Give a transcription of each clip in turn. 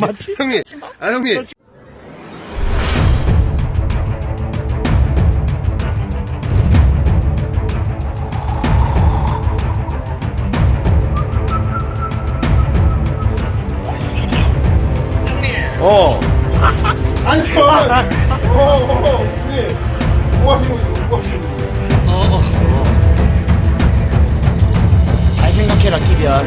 맞지? 형님, 아 형님. 어. 아니, 어, 어, 어, 형님. 뭐 하시는 거지? 뭐 하시는 거지? 잘 생각해라 끼리야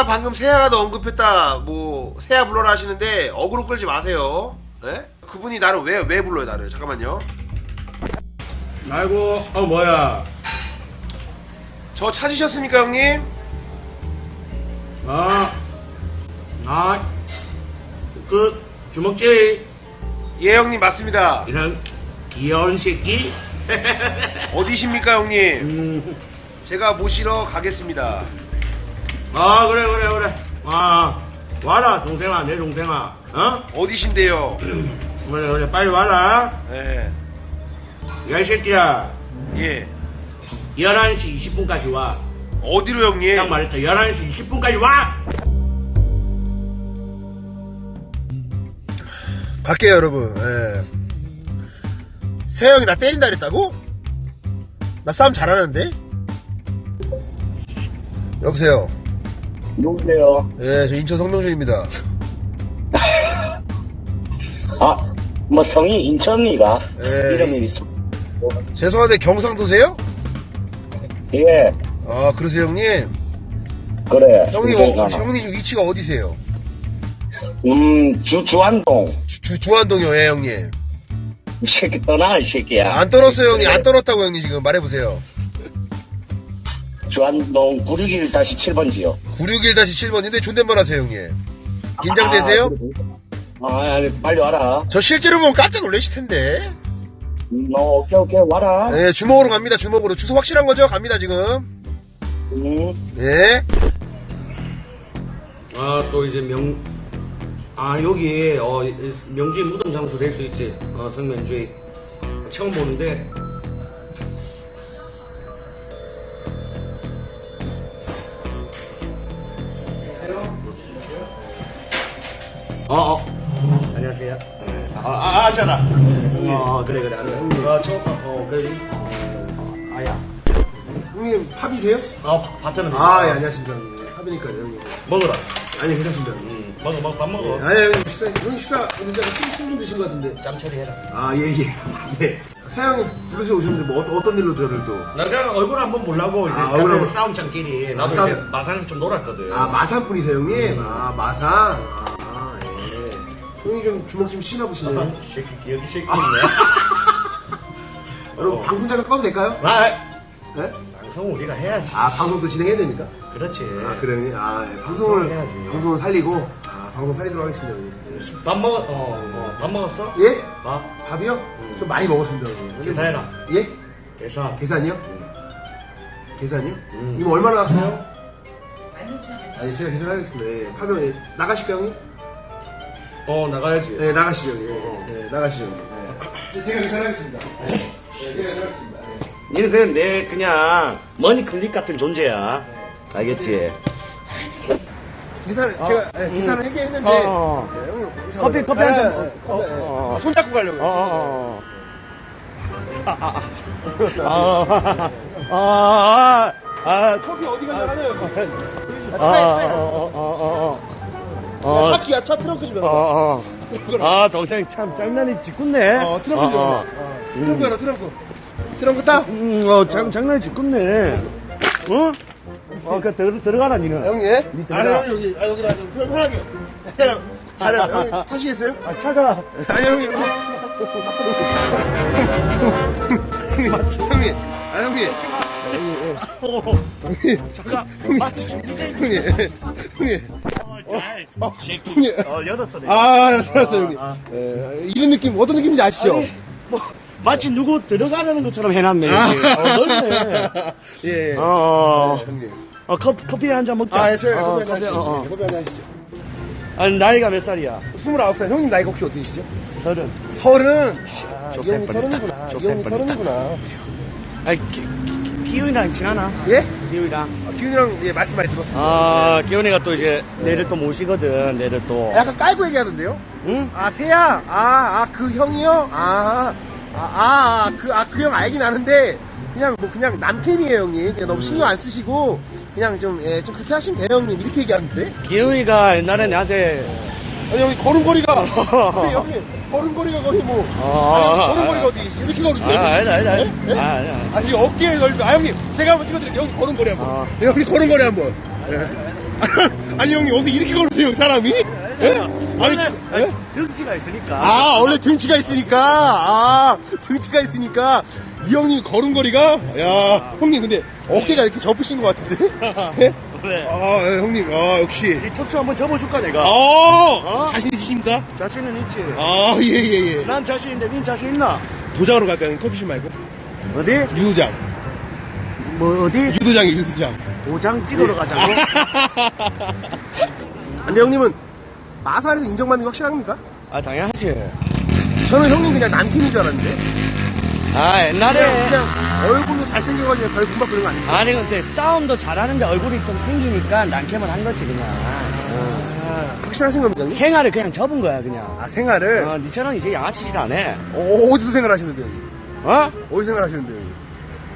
명준아 방금 세아가 너 언급했다 뭐 세아 불러라 하시는데 어그로 끌지 마세요 예? 그분이 나를 왜 왜 불러요 나를 잠깐만요 아이고, 어, 뭐야. 저 찾으셨습니까 형님? 아, 아, 그, 주먹질, 예 형님 맞습니다 이런 귀여운 새끼? 어디십니까 형님 음, 제가 모시러 가겠습니다 아, 그래, 그래, 그래. 아, 와라, 동생아, 내 동생아. 어? 어디신데요 그래, 그래, 빨리 와라. 예. 야, 이 새끼야. 예 11시 20분까지 와. 어디로 형님 딱 말했다. 11시 20분까지 와! 갈게요 여러분 예. 세영이 나 때린다 그랬다고? 나 싸움 잘하는데? 여보세요 누구세요? 예, 저 인천 성명준입니다 아, 뭐 성이 인천이가? 예. 이름이 있어. 죄송한데 경상도세요? 예, 아 그러세요 형님? 그래. 형님, 인천 어, 사람. 형님 위치가 어디세요? 음, 주, 주안동. 주, 주, 주안동이요, 예, 형님. 이 새끼 떠나, 이 새끼야. 안 떨었어요, 형님. 안 떨었다고, 형님, 지금. 말해보세요. 주안동 961-7번지요. 961-7번인데 존댓말 하세요, 형님. 긴장되세요? 아, 아니, 빨리 와라. 저 실제로 보면 깜짝 놀라실 텐데. 음, 어, 오케이, 오케이, 와라. 예, 주먹으로 갑니다, 주먹으로. 주소 확실한 거죠? 갑니다, 지금. 음, 예. 아, 또 이제 명, 아, 여기, 어, 명주의 무덤 장소 될 수 있지. 어, 성면주의. 처음 보는데, 어, 어. 안녕하세요. 아, 아, 아, 잖아 어, 그래, 그래. 앉아. 어, 처음 봐. 어, 그래. 어, 아야. 형님, 팝이세요? 아, 봤다는 아, 예, 안녕하십니까, 형님. 팝이니까요, 형님. 먹어라. 아니, 괜찮습니다, 형님. 음, 먹어, 먹어, 밥 먹어. 아니, 형님, 식사, 형님, 식사, 근데 제가 술, 술좀 드신 것 같은데. 짬 처리해라. 아, 예, 예. 예. 사장님 부르셔 오셨는데, 뭐, 어떤, 어떤 일로 저를 또. 나 그냥 얼굴 한번 보려고 이제 아, 얼굴 한번. 싸움장끼리 나도 아, 싸움. 이제 마산에서 좀 놀았거든. 아, 마산 분이세요, 형님? 아, 마산? 아, 예. 형님 좀 주먹 좀 씌나보시네요. 아, 새끼 기억이 새끼네. 여러분, 방송 잠깐 꺼도 될까요? 아, 네? 방송 우리가 해야지. 아, 방송도 진행해야 됩니까? 그렇지. 아, 그러니, 아, 예. 방송을, 해야지. 방송을 살리고, 아, 방송 살리도록 하겠습니다, 형님. 밥 먹었, 어, 어, 밥 먹었어? 예? 밥 밥이요? 좀 많이 먹었습니다, 형님. 계산해라. 예? 계산. 계산이요? 계산이요? 음. 이거 얼마나 왔어요? 아니, 제가 계산하겠습니다. 예. 파면, 예. 나가실까요, 형님? 어, 나가야지. 네, 나가시죠. 예, 예, 나가시죠. 예. 제가 계산하겠습니다. 예, 예, 제가 계산하겠습니다. 예. 니는 그냥 내 그냥 머니 클릭 같은 존재야. 알겠지? 계산, 제가 예, 계산을 하긴 했는데. 어. 예, 형님, 커피, 커피 한 잔. 예, 예, 어, 커피, 예. 어, 어. 손 잡고 가려고요. 어, 어, 어. 아, 아, 아, 아, 커피 어디? 아, 아, 차에, 어, 차에. 어, 어, 어, 아, 어. 차 기아, 차 트렁크 좀 열어. 어, 어. 아, 동생 참 장난이 짓궂네. 어, 트렁크 좀 열어. 어, 어. 어, 트렁크 열어, 트렁크. 트렁크 따? 음, 어, 장, 장난이 짓궂네. 어? 어, 그, 들어, 들어가라, 니는. 형님, 예? 니 아, 들어가. 형님, 여기, 아, 여기다 좀 편- 편하게. 잘해요. 잘해요. 형님, 타시겠어요? 아, 차가. 아니, 형님. 형님, 형님, 아, 형님. 형님, 차가. 마치 준비돼. 형님, 형님. 어, 잘. 어, 새끼. 형님. 어, 열었어, 내가. 아, 알았어, 형님. 아. 예, 이런 느낌, 어떤 느낌인지 아시죠? 아니, 뭐, 마치 누구 들어가려는 것처럼 해놨네. 아. 여기. 어, 넓네. 예, 예. 어, 네, 형님. 어, 커피, 커피 한 잔 먹자. 아, 예, 저 어, 커피 한잔 커피, 하시죠. 어, 어. 예, 커피 한잔 하시죠. 아니, 나이가 몇 살이야? 29살 형님 나이가 혹시 어떻게 되시죠? 서른. 서른 이 좁힐 형이 뻔했다. 서른이구나 이 뻔했다. 서른이구나 기, 기, 기훈이랑 친하나? 예? 기훈이랑. 아, 기훈이랑 예, 말씀 많이 들었습니다 아, 기훈이가 또 이제 내를 또 모시거든, 내를 또. 약간 깔고 얘기하던데요? 응? 아 세야 아 아 그 형이요 아, 아 아 그 아 그 형 알긴 아는데 그냥 뭐 그냥 남캠이에요 형님 그냥 너무 신경 안 쓰시고 그냥 좀 예 좀 그렇게 하시면 돼요 형님 이렇게 얘기하는데 기훈이가 옛날에 나한테 아니 형님 걸음걸이가 아니, 형님 걸음걸이가 거의 뭐 어, 아니, 걸음걸이가 어디 이렇게 걸으세요 아, 아니다, 아니다. 예? 예? 아, 아니다. 아 지금 어깨에 넓고 아 형님 제가 한번 찍어드릴게요 형님 걸음걸이 한번 아. 예, 형님 걸음걸이 한번 예. 아니 형님 어떻게 이렇게 걸으세요 사람이 예? 아니 원래 그- 예? 등치가 있으니까. 아 원래 등치가 있으니까 아 등치가 있으니까 이 형님 걸음걸이가 야 형님 근데 어깨가 이렇게 접으신 것 같은데 예? 그래. 아 예, 형님 아 역시 이 척추 한번 접어줄까, 내가? 어, 자신 있으십니까? 자신은 있지. 아 예 예예 난 자신인데, 닌 자신 있나? 도장으로 갈까요 형님 커피숍 말고 어디? 유도장 뭐, 어디? 유도장이 유도장 도장 찍으러 가자고? 근데 형님은 마산에서 인정받는 게 확실합니까? 아, 당연하지. 저는 형님 그냥 남팀인 줄 알았는데 아, 옛날에. 그냥 얼굴로 잘생겨가지고 별 금방 그런 거 아닙니까? 아니, 근데 싸움도 잘하는데 얼굴이 좀 생기니까 난캠을 한 거지, 그냥. 아, 확실하신 겁니까 형님? 생활을 그냥 접은 거야, 그냥. 아 생활을 어, 니처럼 이제 양아치질 안 해. 어, 어디서 생활하시는데 형님? 어? 어디서 생활하시는데 형님?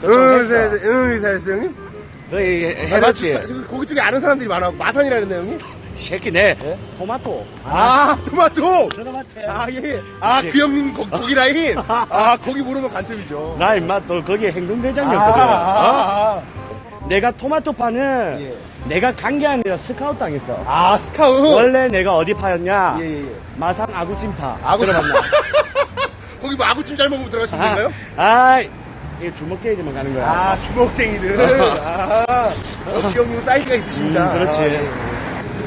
그좀 응, 했어. 회사에서, 응, 회사에서 형님? 그, 해- 해봤지? 아, 저, 저, 거기 쪽에 아는 사람들이 많아. 마산이라는데 형님? 이 새끼, 내 토마토. 아, 토마토! 토마토야. 아, 예. 아, 그 형님 거, 거기 라인? 아, 거기 모르면 간첩이죠. 나 임마 또 거기에 아, 행동대장이었거든. 어? 아, 아, 내가 토마토 파는 예. 내가 간 게 아니라 스카우트 당했어. 아, 스카웃? 원래 내가 어디 파였냐? 예, 예, 예. 마산 아구찜파. 아구 들어봤나? 거기 뭐 아구찜 잘 먹으면 들어가시는 아, 건가요? 아, 이 주먹쟁이들만 가는 거야. 아, 주먹쟁이들. 아, 역시 형님은 사이즈가 있으십니다. 음, 그렇지. 아, 예.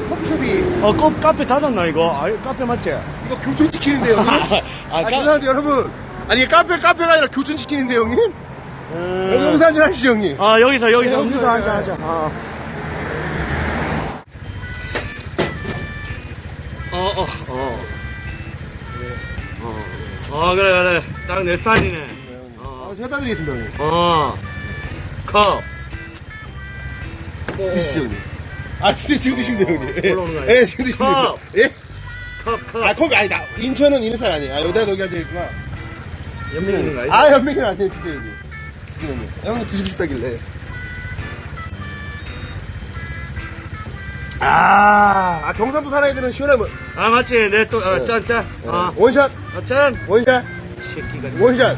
커피숍이, 어, 컵, 카페 닫았나, 이거? 아, 카페 맞지? 이거 교촌시키는데, 형님? 아, 아, 카- 죄송한데, 여러분. 아니, 카페, 카페가 아니라 교촌시키는데, 형님? 음, 여기 여기서 한잔 하시죠, 형님. 아, 여기서, 여기서, 네, 여기서 여기서, 하자, 네. 하자. 어. 어, 어, 어. 어, 어, 그래, 그래. 딱 내 스타일이네. 어, 제가 따드리겠습니다, 형님. 어. 컵. 드시죠, 형님. 아, 드세요. 지금 드시면 돼요, 형님. 예. 올라오는 거 아니야? 예, 지금 드시면 돼요. 컵. 예? 컵, 컵. 아, 컵이 아니다. 인천은 이런 살 아니에요. 아, 여기다 여기 앉아있구나. 연맹 있는 거 아니지? 아, 연맹은 아니에요. 드세요, 형님. 드세요, 형님. 형님 드시고 싶다길래. 아, 아, 경상도 사는 애들은 시원하면. 아, 맞지. 내 또, 어, 네. 짠, 짠. 예. 어, 원샷, 어, 짠. 원샷, 새끼가. 원샷.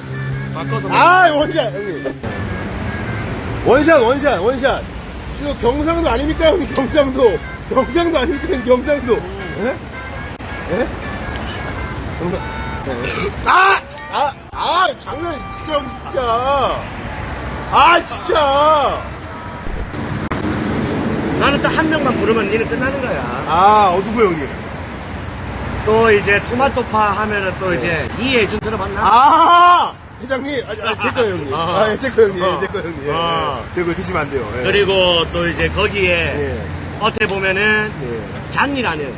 바꿔서. 먹- 아, 원샷, 형님. 원샷, 원샷, 원샷. 지금 경상도 아닙니까, 형님? 경상도. 경상도 아닙니까, 형님? 경상도. 예? 예? 경상. 아! 아! 아! 장난, 진짜, 형님, 진짜. 아, 진짜. 나는 딱 한 명만 부르면 니는 끝나는 거야. 아, 어, 누구 형님? 또 이제 토마토파 하면은 또 이제 이해준 들어봤나? 아! 회장님, 아, 아, 제거 형님. 어. 아, 예, 제거 형님, 어. 예, 제거 형님. 예, 어. 예. 제거 드시면 안 돼요. 예. 그리고 또 이제 거기에 예, 어떻게 보면은 예. 잔이라는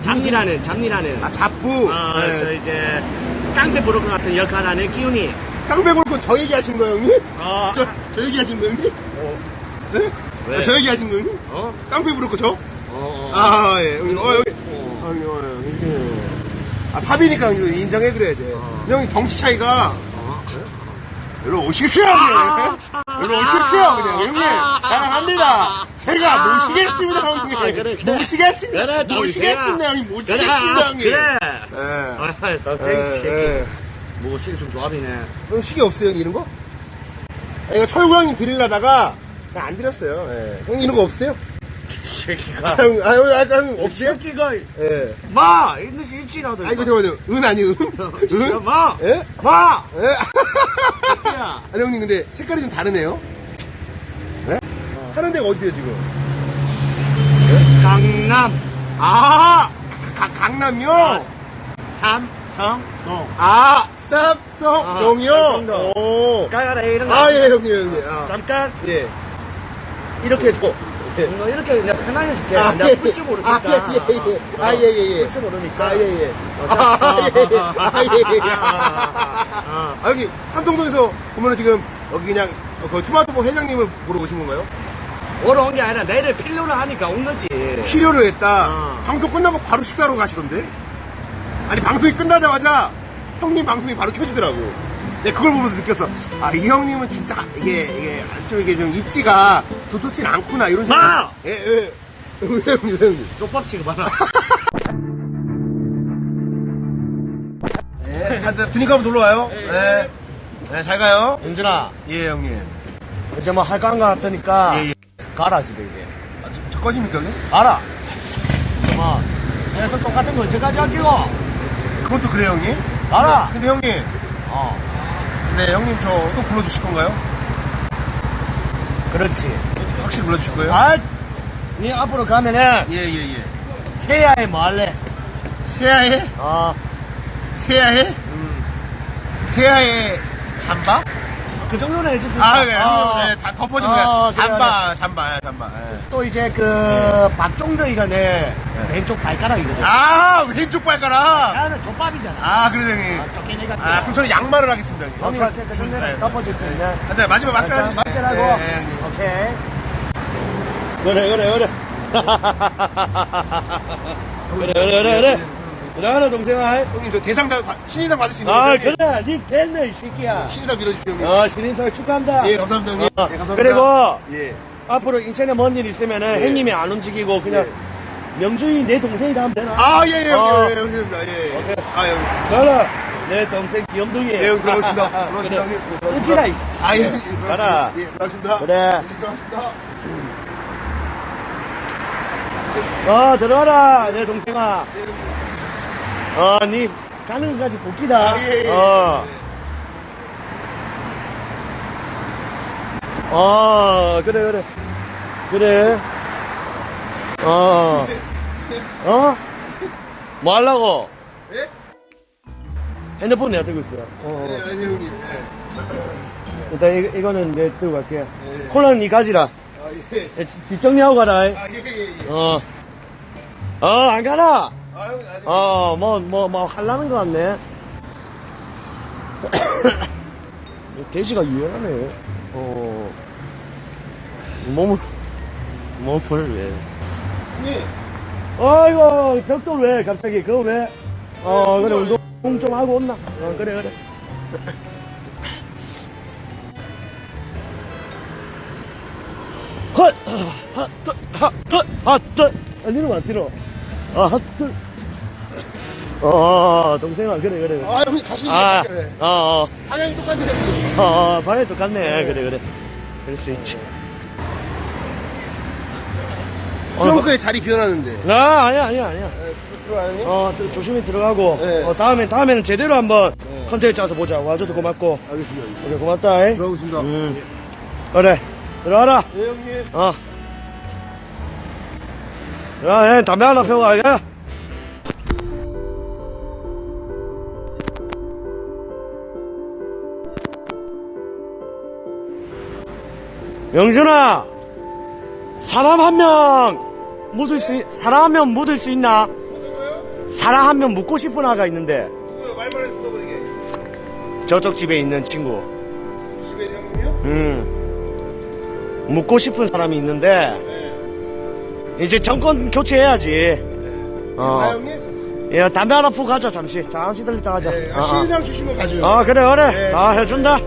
잡니라는 잡니라는 아, 잡부. 어, 예. 저 이제 깡패 브로커 같은 역할을 하는 끼운이 깡배볼건 저 얘기하신 거예요, 형님? 어, 저, 저 얘기하신 거예요, 형님? 네? 왜? 아, 저 얘기하신 거예요, 형님? 어? 깡패 부르고 저? 어, 어. 아, 예. 형님, 어, 여기. 어. 아, 형님, 어, 형님. 아, 팝이니까 형님 인정해드려야지. 어. 형님, 덩치 차이가. 어? 여기로 오십시오, 형님. 여기로 오십시오, 그냥. 형님, 사랑합니다. 제가 모시겠습니다, 형님. 아, 그래, 그래. 모시겠습니다. 그래, 또 모시겠습니다. 형님. 모시겠습니다, 형님. 그래. 예. 아, 예, 새끼. 예. 뭐 시기 좀 조합이네. 형 시계 없어요, 형님, 이런 거? 아, 이거 철구 형님 드리려다가 그냥 안 드렸어요. 예. 형님 이런 거 없어요? 새끼가. 아, 형, 아, 형, 약간? 새끼가. 예. 마! 있는 시 일치라도. 아, 이거 잠깐만요. 은 아니에요, 은? 은? 마! 예? 마! 예? 야. 아니, 형님, 근데 색깔이 좀 다르네요? 예? 사는 데가 어디세요, 지금? 강남 아! 가, 강남요? 삼성동. 아, 쌉성동이요? 아, 쌉성동. 오. 가가라 이런 거. 아, 예, 형님, 형님. 아, 잠깐 예. 이렇게 도, 이거 이렇게 내가 편하게 해줄게. 아, 내가 예, 풀줄 예. 모르니까. 아, 예, 예, 예. 아, 예, 예, 예. 풀줄 모르니까. 아, 예, 예. 어, 아, 자, 예, 예. 아, 예, 예. 여기 삼성동에서 보면은 지금 여기 그냥 그 토마토 회장님을 보러 오신 건가요? 오러 온 게 아니라 내를 필요로 하니까 온 거지. 필요로 했다. 어. 방송 끝나고 바로 식사로 가시던데? 아니, 방송이 끝나자마자 형님 방송이 바로 켜지더라고. 네, 그걸 보면서 느꼈어. 아, 이 형님은 진짜 이게, 이게, 좀 이게 좀 입지가 도토진 않구나, 이런 생각. 마! 예, 예. 왜 형님, 왜 형님? 쪽밥 취급하나? 네, 다들 드니까 한번 놀러 와요. 네. 네, 잘 가요. 윤준아, 예, 형님. 이제 뭐할거 같으니까 예, 예. 가라 집에 이제. 아, 저, 저 꺼집니까, 형님? 가라. 뭐 계속 똑같은 거 언제까지 할게요? 그것도 그래요, 형님? 가라. 근데 형님, 어, 네, 형님 저 또 불러주실 건가요? 그렇지. 확실히 불러주실 거예요? 아, 니 앞으로 가면은 예, 예, 예. 새야에 뭐 할래? 새야의, 어, 새야의, 음, 새야의 잠바? 그 정도는 있다. 아, 네, 어. 형님, 네, 다 어, 거야. 그래, 잠바, 잠바, 예, 잠바. 예. 또 이제 그 박종덕이가 내 왼쪽 발가락이거든. 아, 왼쪽 발가락. 나는 족밥이잖아. 아, 그래, 형님. 아, 쫓겨내가. 아, 그럼 저는 양말을 하겠습니다, 형님. 오케이, 그 정도는 네. 덮어줄 수 있는. 아, 네, 마지막 막장. 막자라고. 네, 네, 형님. 오케이. 그래, 그래, 그래. 그래, 그래, 그래, 그래. 그래, 동생아. 형님, 저 대상, 다- 신인상 받을 수 있는 아, 거죠, 그래, 형님? 니 됐네, 이 새끼야. 신인상 밀어주시죠, 형님. 어, 신인상 축하한다. 예, 감사합니다, 형님. 어, 예, 감사합니다. 그리고 예. 앞으로 인천에 뭔 일 있으면은 예. 형님이 안 움직이고 그냥 명준이 내 동생이다 하면 되나? 아, 예, 예, 어. 형님, 예, 형님입니다, 예. 오케이. 아, 형님. 가라, 내 동생 귀염둥이. 예, 형님. 들어가겠습니다, 형님. 그래, 으지라, 이. 아, 예, 예, 들어가겠습니다. 가라. 예, 들어가겠습니다. 그래. 예, 들어가겠습니다. 어, 들어가라, 내 동생아. 어, 니 가는 것까지 복귀다. 아, 예, 예. 어. 어, 그래, 그래. 그래. 어. 어? 뭐 하려고? 예? 핸드폰 내가 들고 있어요. 어. 예, 아니, 형님. 예. 일단 이, 이거는 내 들고 갈게. 예. 콜라는 니 가지라. 아, 예. 야, 뒷정리하고 가라. 아, 예, 예, 예. 어. 어, 안 가라. 아. 어, 뭐, 뭐, 뭐, 하려는 것 같네. 돼지가 유연하네. 어. 몸을, 몸을 왜. 형님. 아이고, 벽돌 왜, 갑자기, 그거 왜? 어, 그래, 운동 좀 하고 온나? 어, 그래, 그래. 헛! 헛! 헛! 헛! 헛! 헛! 아니는 안 들어. 아, 헛! 어, 동생아, 그래, 그래. 그래. 아, 형님, 다시 아, 그래. 어, 어, 방향이 똑같네요, 형님. 어, 어, 방에 똑같네. 그래, 그래. 그럴 수 있지. 트렁크에 자리 비워놨는데. 아, 아니야, 아니야, 아니야. 들어와요, 형님? 어, 또 조심히 들어가고. 네. 어, 다음엔, 다음에는 제대로 한번 네. 컨텐츠 짜서 보자. 와줘도 고맙고. 알겠습니다. 형님. 그래, 고맙다. 이. 들어가겠습니다. 음. 그래, 들어가라. 예, 형님. 어. 야, 야, 담배 하나 펴고 가게. 영준아, 사람 한 명 묻을 수, 있- 사람 한 명 묻을 수 있나? 사람 한 명 묻고 싶은 아가 있는데, 누구요? 말만 해서 묻어버리게. 저쪽 집에 있는 친구. 집에 있는 형님이요? 음. 묻고 싶은 사람이 있는데, 네. 이제 정권 교체해야지. 아, 어. 형님? 야, 담배 하나 푸고 가자, 잠시. 잠시 들렸다 가자. 네. 어, 아, 어. 신인상 주시면 가죠. 어, 그래, 그래. 네. 아, 해준다.